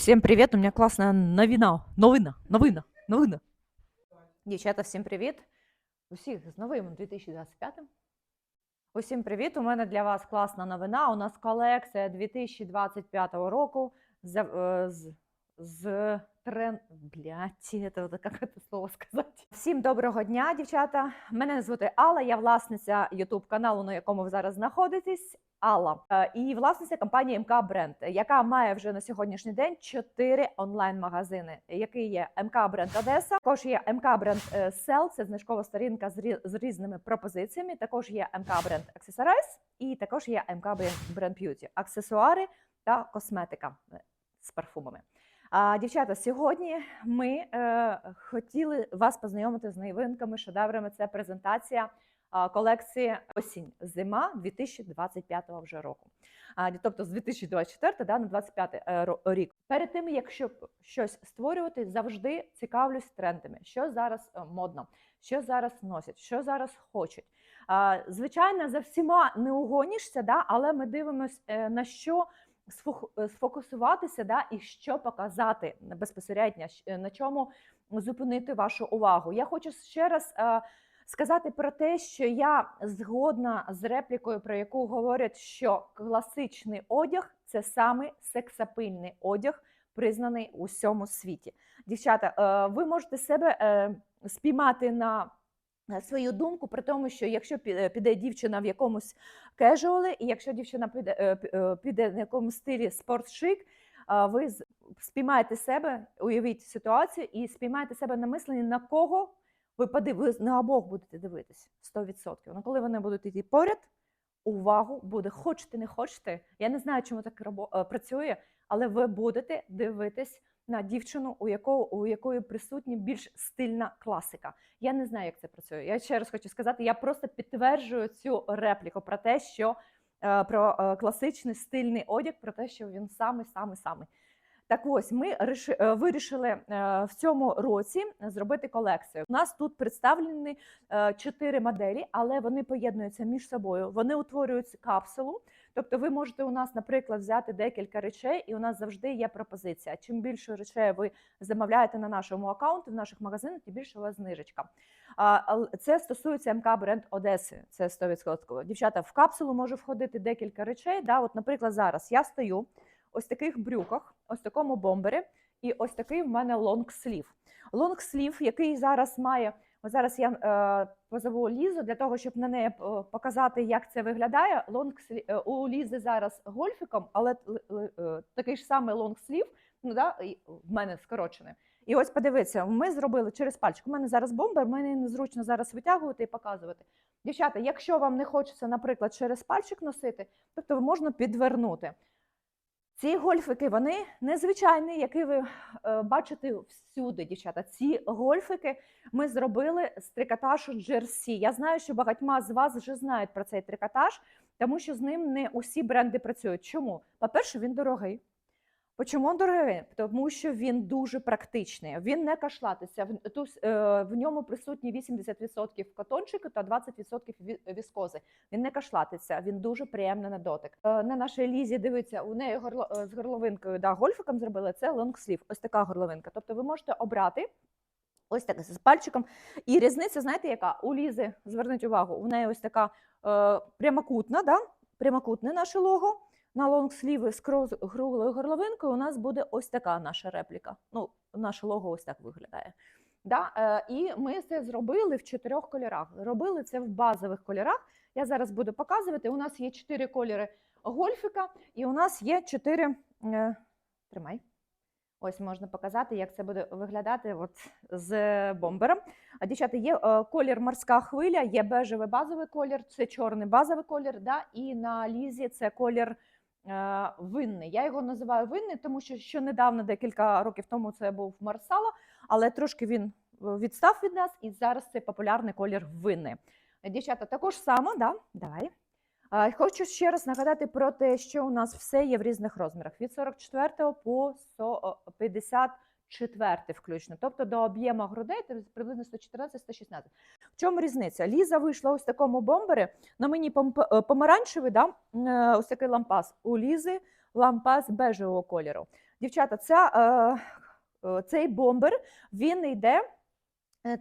Всем привет, у меня классная новина, новина, новина, новина. Дівчата, всім привіт. Усіх з новим 2025. Усім привіт! У мене для вас класна новина. У нас колекція 2025 року з, е, з, з трен... Блядь, це як це слово сказати. Всім доброго дня, дівчата. Мене звати Алла, я власниця YouTube каналу, на якому ви зараз знаходитесь. Алла Е, і власниця компанії МК Бренд, яка має вже на сьогоднішній день чотири онлайн-магазини, який є МК Бренд Одеса, також є МК Бренд е, Сел, це знижкова сторінка з, різними пропозиціями. Також є МК Бренд Accessorize і також є МК Бренд Бренд Beauty, аксесуари та косметика е, з парфумами. А, дівчата, сьогодні ми е, хотіли вас познайомити з новинками, шедеврами. Це презентація а, колекції осінь зима 2025 вже року. А, тобто з 2024 да, на 25 е, рік. Перед тим, якщо щось створювати, завжди цікавлюсь трендами, що зараз е, модно, що зараз носять, що зараз хочуть. А, звичайно, за всіма не угонішся, да, але ми дивимося на що е, сфокусуватися да, і що показати безпосередньо, е, на чому зупинити вашу увагу. Я хочу ще раз е, сказати про те, що я згодна з реплікою, про яку говорять, що класичний одяг це саме сексапильний одяг, признаний у всьому світі. Дівчата, е, ви можете себе е, спіймати на е, свою думку про тому, що якщо е, піде дівчина в якомусь кежуали, і якщо дівчина піде, е, е, піде в якомусь стилі спортшик, ви спіймаєте себе, уявіть ситуацію і спіймаєте себе на мисленні, на кого ви подив... ви на обох будете дивитись 100%. Ну, коли вони будуть йти поряд, увагу буде, хочете, не хочете. Я не знаю, чому так працює, але ви будете дивитись на дівчину, у якого у якої присутня більш стильна класика. Я не знаю, як це працює. Я ще раз хочу сказати, я просто підтверджую цю репліку про те, що е, про е, класичний стильний одяг, про те, що він самий, самий, самий. Так ось ми е, вирішили е, в цьому році зробити колекцію. У нас тут представлені е, чотири моделі, але вони поєднуються між собою. Вони утворюють капсулу. Тобто, ви можете у нас, наприклад, взяти декілька речей, і у нас завжди є пропозиція. Чим більше речей ви замовляєте на нашому аккаунті, в наших магазинах, тим більше у вас знижечка. Це стосується МК бренд Одеси. Це 100%. Дівчата, в капсулу може входити декілька речей. Да? От, наприклад, зараз я стою ось таких брюках, ось такому бомбері, і ось такий в мене лонгслів. Лонгслів, який зараз має. Зараз я е, позову Лізу для того, щоб на неї е, показати, як це виглядає. Лонгслів е, у Лізи зараз гольфіком, але е, такий ж самий лонгслів, ну да, в мене скорочений. І ось подивіться, ми зробили через пальчик. У мене зараз бомбер, мені незручно зараз витягувати і показувати. Дівчата, якщо вам не хочеться, наприклад, через пальчик носити, тобто можна підвернути. Ці гольфики вони незвичайні, які ви е, бачите всюди, дівчата. Ці гольфики ми зробили з трикотажу Джерсі. Я знаю, що багатьма з вас вже знають про цей трикотаж, тому що з ним не усі бренди працюють. Чому? По-перше, він дорогий. Чому дорогий? Тому що він дуже практичний. Він не кашлатиться. Е, в ньому присутні 80% котончику та 20% віскози. Він не кашлатиться, він дуже приємний на дотик. Е, На нашій лізі дивиться, у неї горло, е, з горловинкою да, гольфиком зробили це лонгслів. Ось така горловинка. Тобто ви можете обрати. Ось так з пальчиком. І різниця, знаєте, яка? У Лізи, зверніть увагу, у неї ось така е, прямокутна, да? прямокутне наше лого. На лонгсліви з круглою горловинкою у нас буде ось така наша репліка. Ну, наше лого ось так виглядає. Да? Е, і ми це зробили в чотирьох кольорах. Робили це в базових кольорах. Я зараз буду показувати. У нас є чотири кольори гольфіка, і у нас є чотири. Е, тримай. Ось можна показати, як це буде виглядати от з бомбером. А дівчата, є е, колір морська хвиля, є бежевий базовий колір, це чорний базовий колір, да, і на лізі це колір винний. Я його називаю винний, тому що ще недавно, декілька років тому, це був Марсала, але трошки він е, відстав від нас, і зараз це популярний колір винний. Дівчата, також само, да? давай. Е, Хочу ще раз нагадати про те, що у нас все є в різних розмірах від 44 по 100 54 включно, тобто до об'єму грудей приблизно 114-116. Чому різниця? Ліза вийшла ось в такому бомбері. На мені е, помаранчевий, да? е, ось такий лампас. У Лізи лампас бежевого кольору. Дівчата, ця, е, цей бомбер він йде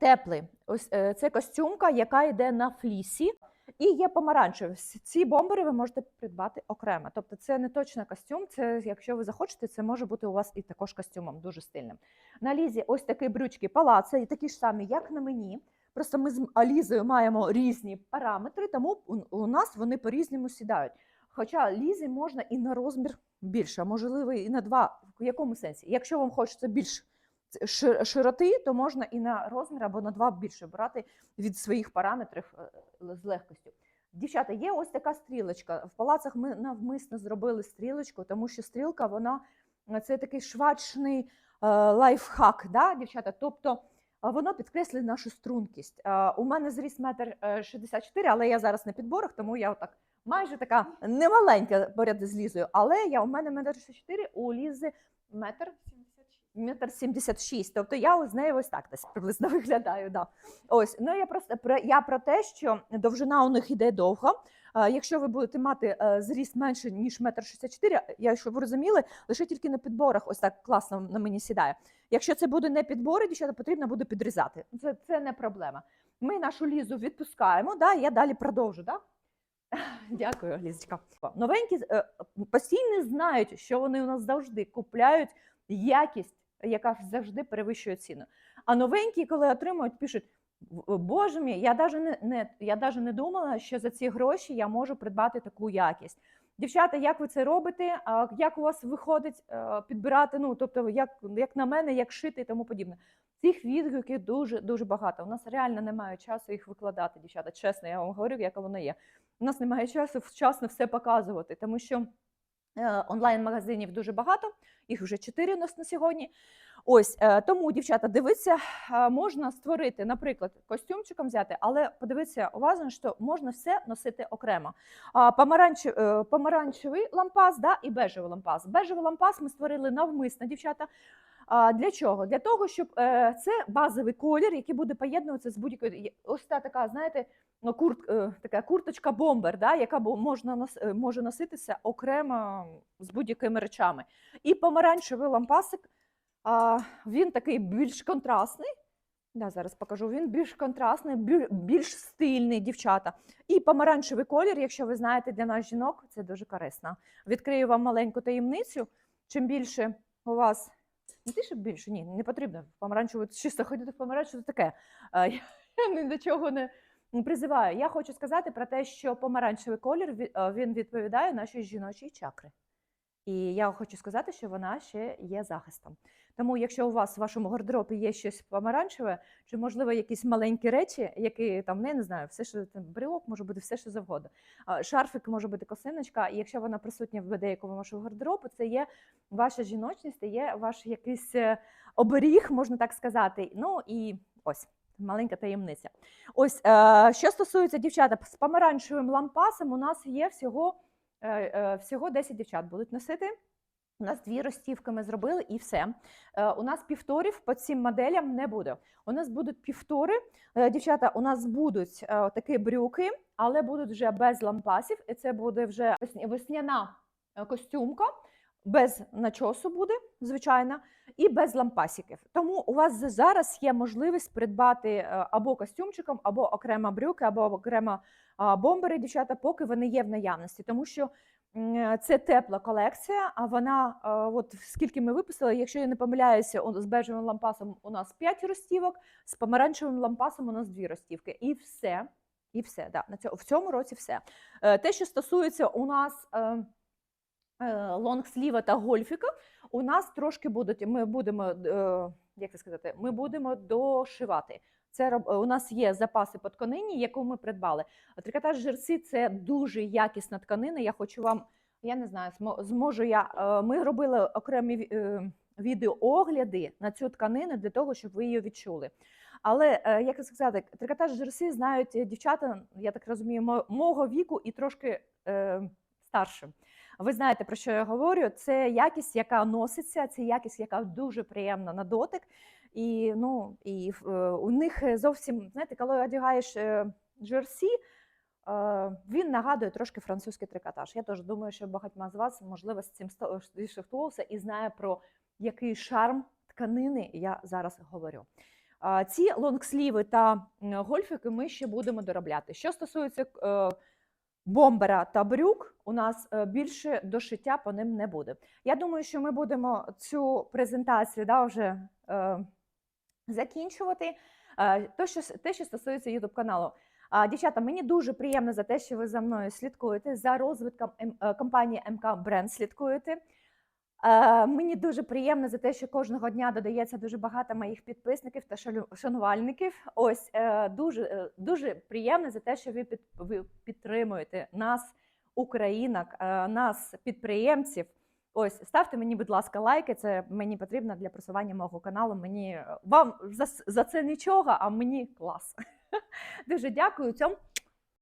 теплий. Ось це костюмка, яка йде на флісі. І є помаранчеві. Ці бомбери ви можете придбати окремо. Тобто це не точно костюм. Це, якщо ви захочете, це може бути у вас і також костюмом дуже стильним. На лізі ось такі брючки палаца, такі ж самі, як на мені. Просто ми з Алізою маємо різні параметри, тому у, нас вони по-різному сідають. Хоча лізі можна і на розмір більше, а можливо, і на два. В якому сенсі? Якщо вам хочеться більш широти, то можна і на розмір або на два більше брати від своїх параметрів е, з легкостю. Дівчата, є ось така стрілочка. В палацах ми навмисно зробили стрілочку, тому що стрілка вона е, це такий швачний е, лайфхак, да, дівчата. Тобто е, воно підкреслює нашу стрункість. Е, у мене зріс метр е, 64, але я зараз на підборах, тому я отак майже така немаленька поряд з лізою. Але я у мене метр 64, у лізи метр метр 76. Тобто я з нею ось так десь приблизно виглядаю. Да. Ось, ну я просто я про те, що довжина у них іде довго. Якщо ви будете мати е, зріст менше ніж метр 64, я щоб ви розуміли, лише тільки на підборах ось так класно на мені сідає. Якщо це буде не підбори, дівчата потрібно буде підрізати. Це, це не проблема. Ми нашу лізу відпускаємо, да, я далі продовжу. Да? Дякую, Лізочка. Новенькі е, постійно знають, що вони у нас завжди купляють якість, яка завжди перевищує ціну. А новенькі, коли отримують, пишуть: «В- Боже мій, я навіть не, не, я даже не думала, що за ці гроші я можу придбати таку якість. Дівчата, як ви це робите? Як у вас виходить е, підбирати? Ну, тобто, як, як на мене, як шити і тому подібне. Цих відгуків дуже дуже багато. У нас реально немає часу їх викладати, дівчата. Чесно, я вам говорю, яка воно є. У нас немає часу вчасно все показувати, тому що е, онлайн-магазинів дуже багато, їх вже чотири у нас на сьогодні. Ось е, тому, дівчата, дивіться, е, можна створити, наприклад, костюмчиком взяти, але подивіться уважно, що можна все носити окремо. Помаранч, е, помаранчевий лампас да, і бежевий лампас. Бежевий лампас ми створили навмисно, дівчата. Для чого? Для того, щоб е, це базовий колір, який буде поєднуватися з будь-якою. Ось та така, знаєте, ну, курт, е, така курточка бомбер, да, яка можна е, може носитися окремо з будь-якими речами. І помаранчевий лампасик, а, він такий більш контрастний. Да, зараз покажу. Він більш контрастний, біль- більш стильний, дівчата. І помаранчевий колір, якщо ви знаєте, для нас жінок це дуже корисно. Відкрию вам маленьку таємницю. Чим більше у вас не те, щоб більше, ні, не потрібно помаранчеву, чисто ходити в помаранчеву, це таке. Я ні до чого не призиваю. Я хочу сказати про те, що помаранчевий колір е, він відповідає нашій жіночій чакри. І я хочу сказати, що вона ще є захистом. Тому, якщо у вас в вашому гардеробі є щось помаранчеве, чи можливо якісь маленькі речі, які там ну, я не знаю, все що там брелок може бути все, що завгодно. Шарфик може бути косиночка, і якщо вона присутня в деякому вашого гардеробу, це є ваша жіночність, це є ваш якийсь е, оберіг, можна так сказати. Ну і ось. Маленька таємниця. Ось е, що стосується дівчата з помаранчевим лампасом, у нас є всього, е, е, всього 10 дівчат будуть носити. У нас дві розтівки ми зробили і все. Е, у нас півторів по цим моделям не буде. У нас будуть півтори. Е, дівчата, у нас будуть е, такі брюки, але будуть вже без лампасів. І це буде вже весня- весняна е, костюмка, без начосу буде, звичайно, і без лампасиків. Тому у вас зараз є можливість придбати е, або костюмчиком, або окремо брюки, або окремо бомбери, дівчата, поки вони є в наявності. Тому що це тепла колекція, а вона, е, от скільки ми виписали, якщо я не помиляюся, з бежевим лампасом у нас 5 розстівок, з помаранчевим лампасом у нас 2 розстівки. І все. І все, да, на цьому, в цьому році все. Е, Те, що стосується у нас лонгсліва та гольфіка, у нас трошки будуть, ми будемо, е, як це сказати, ми будемо дошивати. Це у нас є запаси по тканині, яку ми придбали. Трикотаж жерси це дуже якісна тканина. Я хочу вам, я не знаю, зможу я. е, Ми робили окремі ві- е, відеоогляди на цю тканину для того, щоб ви її відчули. Але е, як сказати, трикотаж жерси знають е, дівчата, я так розумію, мо- мого віку і трошки е, старше. Ви знаєте, про що я говорю? Це якість, яка носиться, це якість, яка дуже приємна на дотик. І, ну, і е, у них зовсім, знаєте, коли одягаєш е, джерсі, Е, Він нагадує трошки французький трикотаж. Я теж думаю, що багатьма з вас, можливо, з цим сто- і знає про який шарм тканини я зараз говорю. Ці лонгсліви та гольфики ми ще будемо доробляти. Що стосується бомбера та брюк, у нас е, більше дошиття по ним не буде. Я думаю, що ми будемо цю презентацію да, вже е, закінчувати. Е, то, що, те, що стосується YouTube каналу. А, дівчата, мені дуже приємно за те, що ви за мною слідкуєте, за розвитком е, компанії МК Бренд слідкуєте. Е, Мені дуже приємно за те, що кожного дня додається дуже багато моїх підписників та шанувальників. Ось е, дуже, е, дуже приємно за те, що ви, під, ви підтримуєте нас, українок, нас, підприємців. Ось ставте мені, будь ласка, лайки. Це мені потрібно для просування мого каналу. Мені вам за, за це нічого, а мені клас. Дуже дякую. Цьому